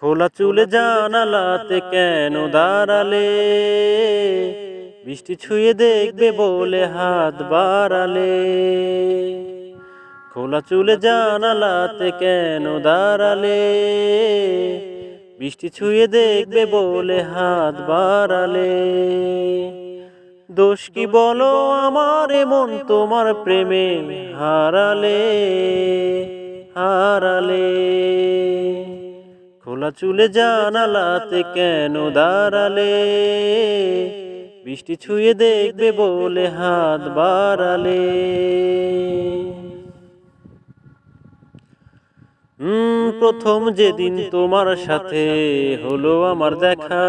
খোলা চুলে জানালাতে কেন দাঁড়ালে? বৃষ্টি ছুঁয়ে দেখবে বলে হাত বাড়ালে। খোলা চুলে জানালাতে কেন দাঁড়ালে? বৃষ্টি ছুঁয়ে দেখবে বলে হাত বাড়ালে। দোষ কি বলো? আমার মন তোমার প্রেমে হারালে। হারালে। খোলা চুলে জানালাতে কেন দাঁড়ালে? বৃষ্টি ছুঁয়ে দেখবে বলে হাত বাড়ালে। প্রথম যেদিন তোমার সাথে হলো আমার দেখা,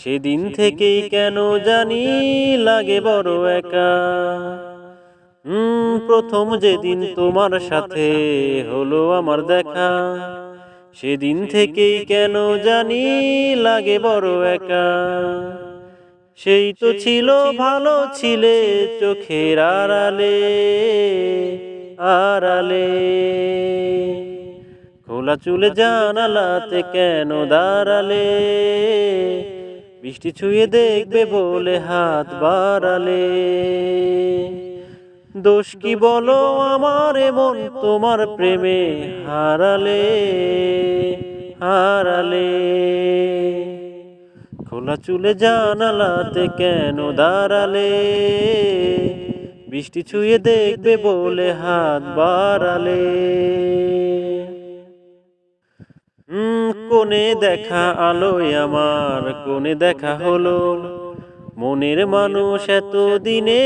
সেদিন থেকেই কেন জানি লাগে বড় একা। প্রথম যেদিন তোমার সাথে হলো আমার দেখা সেদিন থেকেই কেন জানি লাগে বড় একা। সেই তো ছিল ভালো ছিলে চোখের আড়ালে। আড়ালে। খোলা চুলে জানালাতে কেন দাঁড়ালে? বৃষ্টি ছুঁয়ে দেখবে বলে হাত বাড়ালে। দোষ কি বলো আমার মন তোমার প্রেমে হারালে হারালে। খোলা চুলে জানালাতে কেন দাঁড়ালে? বৃষ্টি ছুঁয়ে দেখবে বলে হাত বাড়ালে। কোনে দেখা আলোয় আমার কোনে দেখা হলো। মনের মানুষ এত দিনে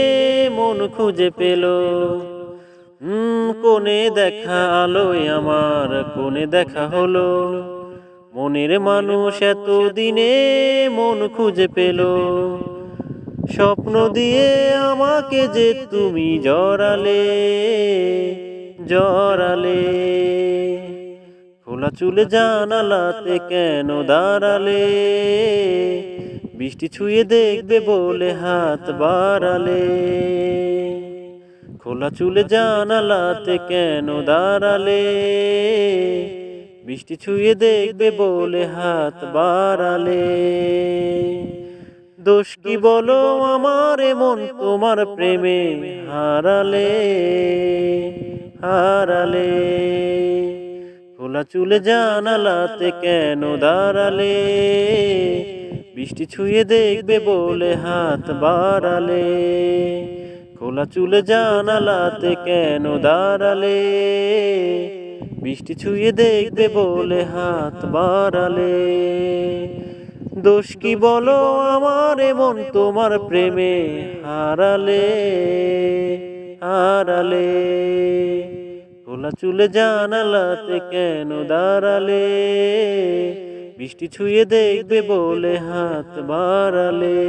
মন খুঁজে পেল। কোনে দেখা আলোয় আমার কোনে দেখা হলো। মনের মানুষ এত দিনে মন খুঁজে পেল। স্বপ্ন দিয়ে আমাকে যে তুমি জড়ালে জড়ালে। খোলা চুলে জানালাতে কেন দাঁড়ালে? বৃষ্টি ছুঁয়ে দেখবে বলে হাত বাড়ালে। খোলা চুলে জানালাতে কেন দাঁড়ালে? বৃষ্টি ছুঁয়ে দেখবে বলে হাত বাড়ালে। দোষ কি বলো আমার মন তোমার প্রেমে হারালে? হারালে। খোলা চুলে জানালাতে কেন দাঁড়ালে? বৃষ্টি ছুঁয়ে দেখবে বলে হাত বাড়ালে। খোলা চুলে জানালাতে কেন দাঁড়ালে? বৃষ্টি ছুঁয়ে দেখবে বলে হাত বাড়ালে। দোষ কি বলো আমার মন তোমার প্রেমে হারালে? হারালে। খোলা চুলে জানালাতে কেন দাঁড়ালে? বৃষ্টি ছুঁয়ে দেখবে বলে হাত বাড়ালে।